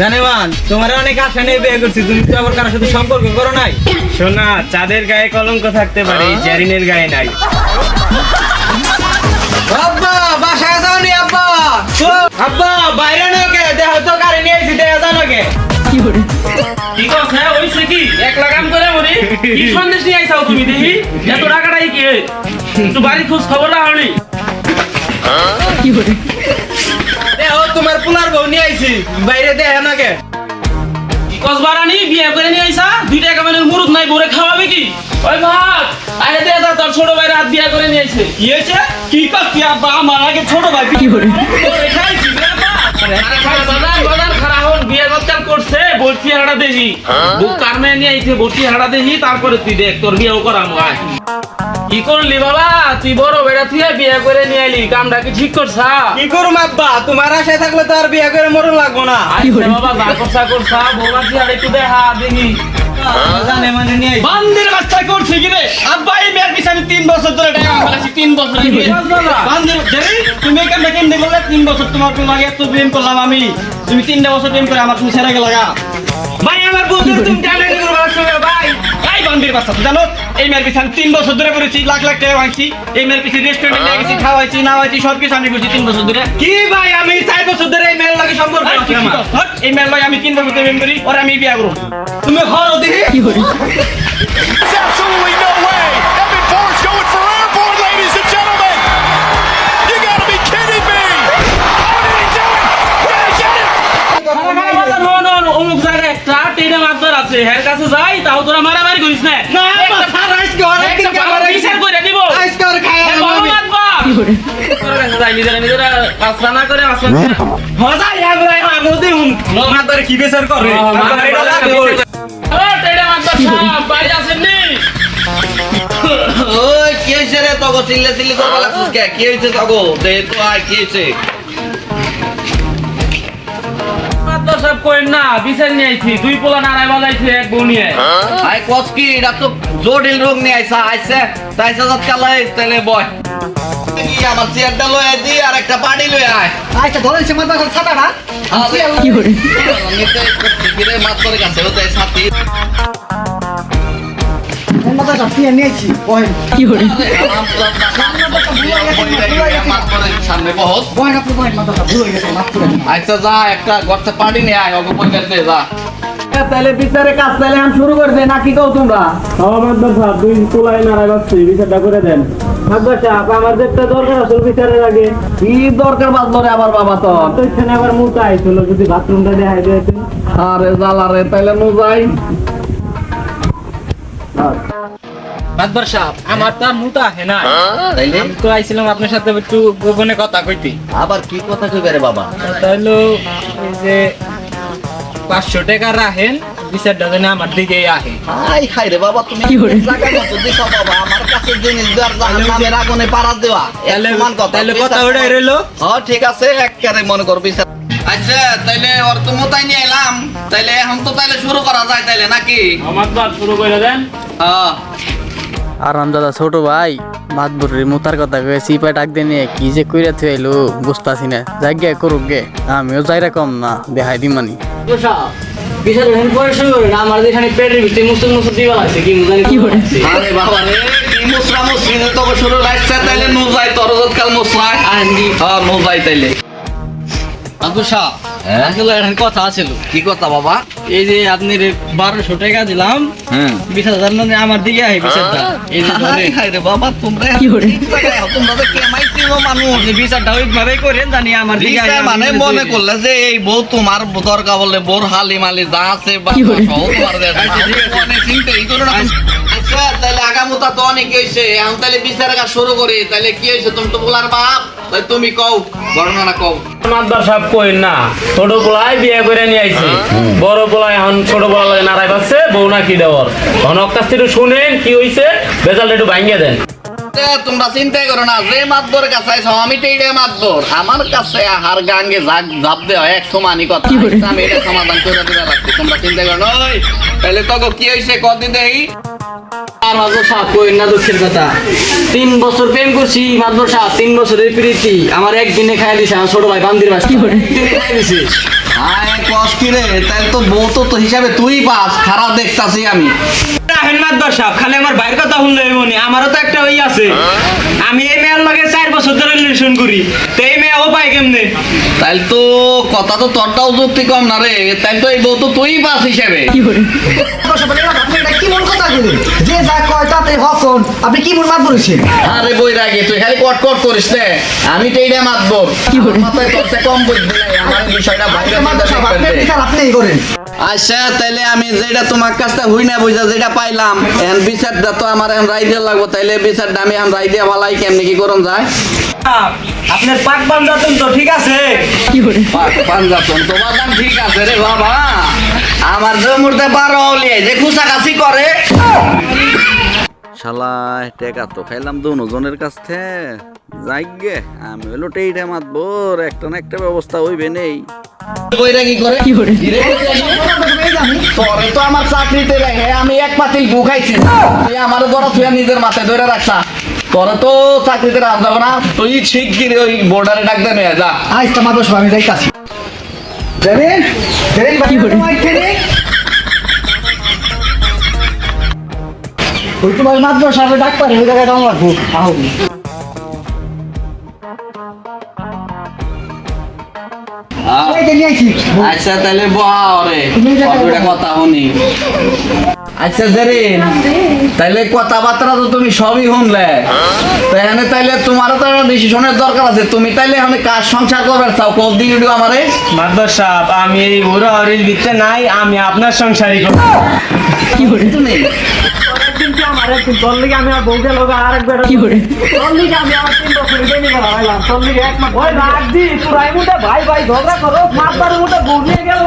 জানেমান তোমার অনেক আশা নিয়ে বিয়ে করছি তুমি তো আবার কারোর সাথে সম্পর্ক করো নাই। শোনা চাঁদের গায়ে কলঙ্ক থাকতে পারে জ্যারিনের গায়ে নাই। আব্বা বাসায় যাও নি আব্বা আব্বা বাইরে নকে দেহ তো গাড়ি নিয়ে এসে দেহ জানো কে? কি কথা ওই কি? এক লাগাম করে মরি? কি সন্দেশ নিয়ে আইসাও তুমি দেখি? এত টাকাটাই কি? একটু বাড়ি খোঁজ খবর না। হয়নি দেহ তোমার পুলার বউ নিয়ে আইছি বাইরে দেহ নাকে কসবারানি বিয়ে করে নিয়ে আইসা? দুই টাকা মানে মুরুদ নাই বরে খাওয়াবে কি? ওই ভাত আরে দে দা তোর ছোট ভাই রাত বিয়ে করে নিয়ে আইছে। কি হয়েছে? কি করছি আব্বা আমার আগে ছোট ভাই কি করে করছে বলছি হাড়া দেখি। বুক কারমে নিয়ে আইছে বলছি হাড়া দেখি তারপরে তুই দেখ তোর বিয়েও করা আয়। কি করলি বাবা? তুই বড় বেড়া তুই বিয়ে করে নিয়ে আইলি কামটা কি ঠিক করছা? কি করুম আব্বা? তোমার আশায় থাকলে তো আর বিয়ে করে মরণ লাগবো না। আচ্ছা বাবা যা করছা করছা বৌমা তুই আর একটু দেখা দেখি। জানে মানে নিয়ে বান্দির বাচ্চা করছে কি রে? আব্বা এই মেয়ের পিছনে আমি তিন বছর ধরে টাকা ফেলাছি তিন বছর বান্দির তুমি কেমন তিন বছর তোমার তো লাগে এত প্রেম করলাম আমি। তুমি তিনটা বছর প্রেম করে আমার তুমি ছেড়ে গেলে লাগা ভাই আমার বউকে তুমি ভাই। এই বান্দির বাচ্চা তুই জানো এই মেয়ের পিছনে তিন বছর ধরে করেছি লাখ লাখ টাকা ভাঙছি এই মেয়ের পিছনে রেস্টুরেন্টে নিয়ে গেছি খাওয়াইছি নাওয়াইছি সব কিছু আমি করছি তিন বছর ধরে। কি ভাই আমি চার বছর ধরে এই মেয়ের লাগে সম্পর্ক। এই মেয়ের লাগে আমি তিন বছর ধরে প্রেম করি ওরা আমি বিয়ে করব। তুমি হরো দেখি? নো নো নো টেনে মারদার আছে। হের কাছে যাই তাও তোরা মারামারি করিস না? না আব্বা স্যার আজকে অনেক দিন একটা খাবার ভালো বিচার করে দিব। আজকে আর খাই এ, বড় মাতবা। তোর যাই, নিজেরা নিজেরা কাজটা না করে আসলে হজা ইয়াদ রাই মাগো দিউন মাতারে কি বেচার করে। ও, সাহেব? ওই কি হয়েছে রে তগো? চিল্লে চিল্লি করবা লাগছিস কে? কি হয়েছে তগো? দে তো আয় কি হয়েছে? সাহেব কইন না, বিচার নিয়ে আইছি। দুই পোলা নারায় বাজাইছি এক বউ নিয়ে। আয় কস কি এটা তো জটিল রোগ নিয়ে আইসা আইছে তাইসা যাত কালাই তাইলে বয় কি আমার চেয়ারটা লয়ে দি আর একটা পানি লয়ে আয় আচ্ছা ধরেন সে মাথা ছাতা না কি করে মাছ করে গেছে ও তাই সাথী মাথা ছাতিয়ে নিয়েছি ওই সামনে বহুত বয় না বয় মাথা ভুল গেছে মাফ করে দিন আচ্ছা যা একটা গর্তে পার্টি নিয়ে আয় বই দে যা তাহলে বিচারে কাজ তাহলে দরকার আসল বিচারের কি আমার বাবা তো তো এখানে আবার মুতা আইছিল যদি বাথরুমটা দেখাই দিয়েছেন আরে জ্বালা রে, তাইলে নু যাই মাদবর সাহেব আমার তো মুতা হে না তাইলে আমি তো আইছিলাম আপনার সাথে একটু গোপনে কথা কইতে। আবার কি কথা কইবে রে বাবা? তাহলে এই যে পাঁচশো টাকা রাখেন বিচারটা যেন আমার দিকে আহে। হাই হাই রে বাবা তুমি মতো দিছো বাবা আমার কাছে জিনিস দেওয়ার জাহান্নামের আগুনে পাড়া দেওয়া। তাহলে কথা তাহলে কথা বিচার ওটাই রইল। হ্যাঁ ঠিক আছে একবারে মনে কর বিচার। আচ্ছা তাইলে ওর তো মোতাই নিয়ে এলাম। তাইলে এখন তো তাইলে শুরু করা যায় তাইলে নাকি? আমার বাদ শুরু করে দেন। হ্যাঁ। আরাম দাদা ছোট ভাই মাতবুরের মুতার কথা কয়ে সিপা ডাক দিয়ে নিয়ে কি যে কইরা থুয়ে এলো বুঝতাছি না যাই গে করুক গে। আমিও যাই রকম না দেখাই দি মানি বিচার হেন পরে শুরু করেন আমার যেখানে পেটের ভিতরে মুসুর মুসুর দিবা আছে কি জানি কি করে আরে বাবা রে কি মুসরা মুসরি তো শুরু লাগছে তাইলে নু যাই কাল মুসরা হ্যাঁ নু তাইলে। আব্দুল সাহেব হ্যাঁ আসলে একটা কথা আছিল কি কথা বাবা এই যে আপনি বারোশো টাকা দিলাম হ্যাঁ বিশ হাজার মানে আমার দিকে আহে বিচারটা এই যে ধরে হাই হাই রে বাবা তোমরা ঠিক জায়গায় আছো, তোমরা তো কেমাইছি গো মানুষ বিচারটা ওইভাবে করেন জানি আমার দিকে আহে, দিশা আমি মানে মনে। করলে যে এই বউ তোমার দরকার বললে বোর হালি মালি যা আছে বা সহ তোমার দেয়। ঠিক আছে। অনেক চিন্তা এই করো না। আচ্ছা তাহলে তো অনেক হয়েছে। এখন তাহলে বিচার কাজ শুরু তাহলে কি হয়েছে তুমি তো বলার বাপ? তুমি কও, বর্ণনা কও। কইন না? ছোট বিয়ে করে নিয়ে আইছে। বড় এখন পাচ্ছে বউ দেওয়ার। অনেক কাছ থেকে শুনেন কি হয়েছে বেজালটা একটু ভাঙিয়ে দেন। তোমরা চিন্তাই করো না যে মাতবর কাছে আইছো আমি তো এইটাই মাতবর। আমার কাছে হার গাঙ্গে জাগ জাপ দেওয়া এক সমানই কথা। আমি এটা সমাধান করে দিতে লাগছি তোমরা চিন্তা করো না। ওই তাহলে তখন কি হয়েছে কদিন দেখি আর মাদবর সাহেব কইন না দুঃখের কথা। তিন বছর প্রেম করছি মাদবর সাহেব তিন বছরের প্রীতি। আমার একদিনে খাই দিছে আমার ছোট ভাই বান্দির বাস। খাই দিছে। আয় কষ্ট রে? তাহলে তো বউ তো তো হিসাবে তুই পাস খারাপ দেখতাছি আমি। রাহেন মাদবর খালি আমার ভাইয়ের কথা শুনলে মনে আমারও তো একটা ওই আছে। আমি এই মেয়ের লগে চার বছর ধরে রিলেশন করি তো এই মেয়ে ও পাই কেমনে? তাই তো কথা তো তোরটাও যুক্তি কম না রে তাই তো এই বউ তো তুই পাস হিসাবে। কি কথা যে যা কয় তাতে হকন আপনি কি মন মাত বলেছেন? আরে বই রাগে তুই খালি কট কট করিস না। আমি তো এইটা মাতব। মাথায় তোর কম বুঝবি না আমার বিষয়টা বাইরে মাত্র সব আপনি করেন? আচ্ছা তাইলে আমি যেটা তোমার কাছে হই না বুঝা যেটা পাইলাম এন বিচারটা তো আমার এখন রাই দিয়ে লাগবো তাইলে বিচারটা আমি এখন রাই দিয়ে ভালাই কেমনি কি করুন যায়? আপনার পাক বান্ধাতেন তো ঠিক আছে। পাঞ্জাতন তোমার দাম ঠিক আছে রে বাবা। আমার যে মুহূর্তে বারো হলিয়ে যে খুশাকাছি করে। শালা টেকা তো খাইলাম দুজনের কাছ থেকে যাইগে আমি হলো টেইটা মাতবর একটা না একটা ব্যবস্থা হইবে নেই। কইরা কি করে? ধীরে তোরে তো আমার চাকরিতে রেখে আমি এক পাতিল গু খাইছি। তুই আমার বড় তুই নিজের মাথায় ধরে রাখছা। তোরে তো চাকরিতে রাখ যাবে না। তুই শিগগিরি ওই বোর্ডারে ডাক দে নিয়ে যা। আজ তো মাত্র আমি যাইতাছি। জানেন জানেন কি করে ওই তোমার মাত্র সামনে ডাক পারে ওই জায়গায় আমার ভূত আহ। আচ্ছা তাহলে বহা ওরে। তুমি কতটা কথা শুনি। আচ্ছা জেরিন, তাহলে কথাবার্তা তো তুমি সবই শুনলে। এখানে তাইলে তোমারও তো ডিসিশনের দরকার আছে। তুমি তাইলে এখানে কাজ সংসার করবে চাও? কল দিয়ে দিও আমারে। মাদবর সাহেব আমি এই ওরা হরির ভিতরে নাই আমি আপনার সংসারই করব। কি আমি করে আমি মুটে ভাই ভাই ঝগড়া করো মাছ মুটে নিয়ে গেল